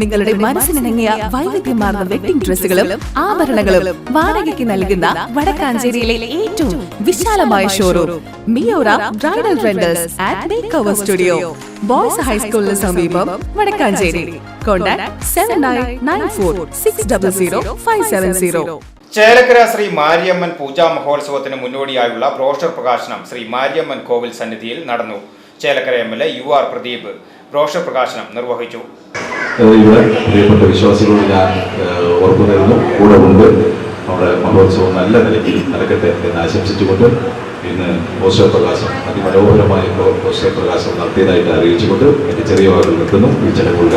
നിങ്ങളുടെ മനസ്സിനിണങ്ങിയ വൈവിധ്യമാർന്ന വെഡിംഗ് ഡ്രസ്സുകളും ആഭരണങ്ങളും വാടകയ്ക്ക് നൽകുന്ന വടക്കാഞ്ചേരിയിലെ ഏറ്റവും വിശാലമായ showroom Miora bridal rentals at makeover studio boys ഹൈസ്കൂളിന് സമീപം Vadakkanchery. Contact seven nine nine four six double zero five seven zero Chelakkara Shri Mariamman puja മഹോത്സവത്തിന് മുന്നോടിയായുള്ള ബ്രോഷർ പ്രകാശനം ശ്രീ മാരിയമ്മൻ കോവിൽ സന്നിധിയിൽ നടന്നു. Chelakkara M L A U R Pradeep brochure പ്രകാശനം നിർവഹിച്ചു. ഇവിടെ പ്രിയപ്പെട്ട വിശ്വാസികളോട് ഞാൻ ഉറപ്പു തരുന്നു കൂടെ ഉണ്ട്. നമ്മുടെ മഹോത്സവം നല്ല നിലയ്ക്ക് നടക്കട്ടെ എന്ന് ആശംസിച്ചുകൊണ്ട് ഇന്ന് പോസ്റ്റർ പ്രകാശം അതിമനോഹരമായ പോസ്റ്റർ പ്രകാശം നടത്തിയതായിട്ട് അറിയിച്ചുകൊണ്ട് എന്റെ ചെറിയ വാക്കുകൾ നിർത്തുന്നു ഈ ചടങ്ങ്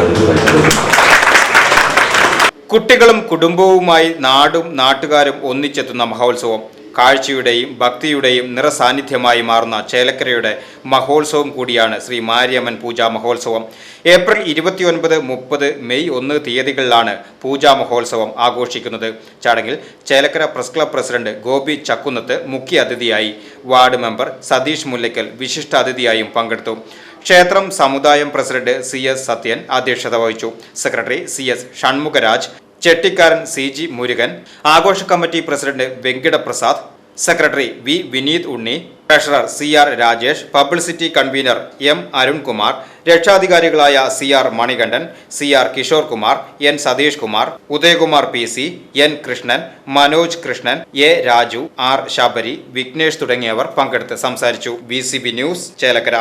കുട്ടികളും കുടുംബവുമായി നാടും നാട്ടുകാരും ഒന്നിച്ചെത്തുന്ന മഹോത്സവം കാഴ്ചയുടെയും ഭക്തിയുടെയും നിറസാന്നിധ്യമായി മാറുന്ന ചേലക്കരയുടെ മഹോത്സവം കൂടിയാണ് ശ്രീ മാരിയമ്മൻ പൂജാ മഹോത്സവം. ഏപ്രിൽ ഇരുപത്തിയൊൻപത് മുപ്പത് മെയ് ഒന്ന് തീയതികളിലാണ് പൂജാ മഹോത്സവം ആഘോഷിക്കുന്നത്. ചടങ്ങിൽ Chelakkara press club president Gopi Chakkunnath മുഖ്യ അതിഥിയായി വാർഡ് മെമ്പർ സതീഷ് മുല്ലയ്ക്കൽ വിശിഷ്ട അതിഥിയായും പങ്കെടുത്തു. ക്ഷേത്രം സമുദായം പ്രസിഡന്റ് സി എസ് സത്യൻ അധ്യക്ഷത വഹിച്ചു. Secretary C S Shanmugharaj Chettikkaran C G Murugan ആഘോഷ committee president Venkitaprasad secretary V Vineeth Unni treasurer C R Rajesh publicity convener M Arunkumar രക്ഷാധികാരികളായ C R Manikandan C R Kishore Kumar N Satheesh Kumar Udayakumar P C N Krishnan Manoj Krishnan A Raju R Sabari Vignesh തുടങ്ങിയവർ പങ്കെടുത്ത് സംസാരിച്ചു. B news Chelakkara.